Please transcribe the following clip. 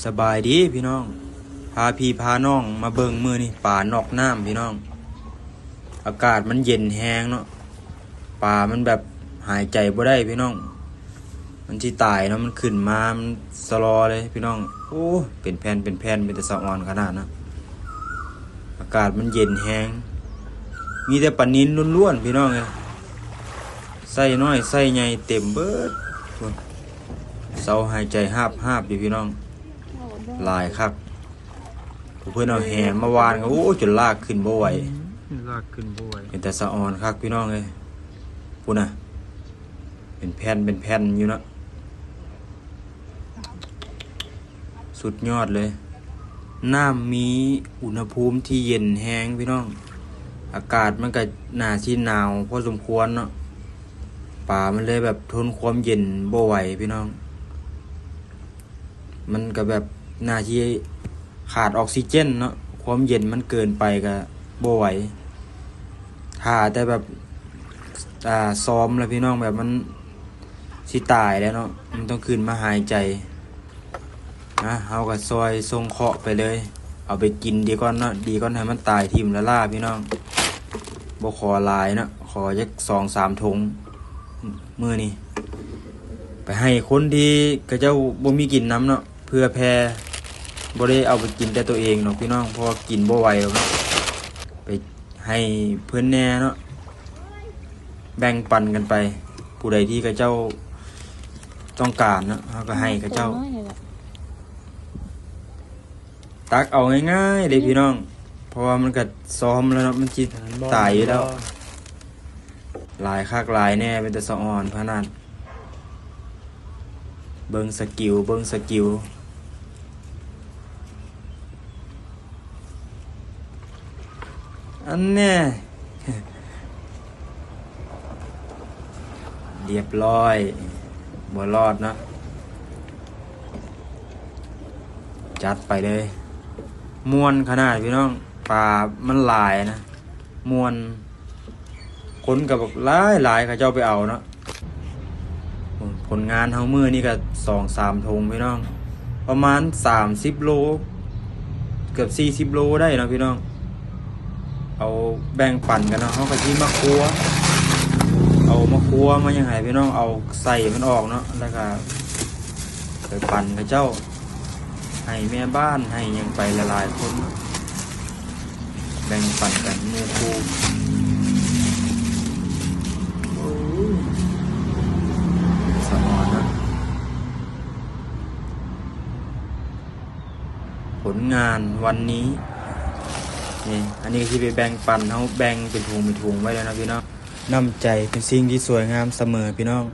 สบายดีพี่น้อง พาพี่พาน้องมาเบิ่งมือนี่ป่านอกน้ำพี่น้อง อากาศมันเย็นแฮงเนาะป่ามันแบบหายใจบ่ได้พี่น้อง มันที่ตายเนาะมันขึ้นมา มันสลอเลยพี่น้อง โอ้เป็นแผ่นเป็นแผ่นเป็นแต่สะออนขนาดนะอากาศมันเย็นแฮงมีแต่ปลานินล้วนๆพี่น้องเลยไส้น้อยไส้ใหญ่เต็มเบิดเสาหายใจห้าบห้าบอยู่พี่น้อง ลายคักเพื่อนเอาแหมาวานก็โอ้จนลากขึ้นบ่ไหวลากขึ้นบ่อยเป็นแต่สะออนคักพี่น้องเลยพูดนะเป็นแผ่นเป็นแผ่นอยู่เนาะสุดยอดเลยน้ำมีอุณหภูมิที่เย็นแห้งพี่น้อง อากาศมันก็น่าที่หนาวพอสมควรเนาะป่ามันเลยแบบทนความเย็นบ่ไหวพี่น้อง มันก็แบบ น่าที่ขาดออกซิเจนเนาะความเย็นมันเกินไปก็บ่ไหวถ้าแต่แบบอ่าซ้อมแล้วพี่น้องแบบมันสิตายแล้วเนาะมันต้องขึ้นมาหายใจนะเอากับซอยทรงเคาะไปเลย เอาไปกินดีก่อนเนาะดีก่อนให้มันตายทิมละล่าพี่น้องบ่ขอลายเนาะขอจักสองสามถุงมือนี่ไปให้คนที่กระเจ้าบ่มีกินน้ำเนาะเพื่อแพร บ่ได้เอาไปกินแต่ตัวเองเนาะพี่น้องเพราะว่ากินบ่ไหวหรอกเนาะไปให้เพื่อนแน่เนาะแบ่งปันกันไป ผู้ใดที่กระเจ้าต้องการเนาะเขาก็ให้กระเจ้า ตักเอาง่ายๆเลยพี่น้อง เพราะว่ามันก็ซ้อมแล้วเนาะมันจิตตายอยู่แล้วหลายคักหลายแน่เป็นแต่สะอ่อนพะนันเบิ้งสกิลเบิ้งสกิล อันแน่เรียบร้อยบ่รอดนะจัดไปเลยมวนขนาดพี่น้องปลามันหลายนะมวนคนกับบอกหลายหลายเขาเจ้าไปเอาเนาะผลงานเฮามือนี่ก็สองสามทงพี่น้อง ประมาณสามสิบโล เกือบสี่สิบโลได้นะพี่น้อง เอาแบ่งปั่นกันเนาะเขาก็ที่มาครัวเอามาครัวมายังไงพี่น้องเอาใส่มันออกเนาะแล้วก็ไปปั่นกับเจ้า ให้แม่บ้านให้ยังไปละลายคนแบ่งปั่นกันมูคูโอ้ยสะอ่อนนะผลงานวันนี้ นี่อันนี้ที่ไปแบ่งปันเขาแบ่งเป็นถุงเป็นถุงไว้แล้วนะพี่น้องน้ำใจเป็นสิ่งที่สวยงามเสมอพี่น้อง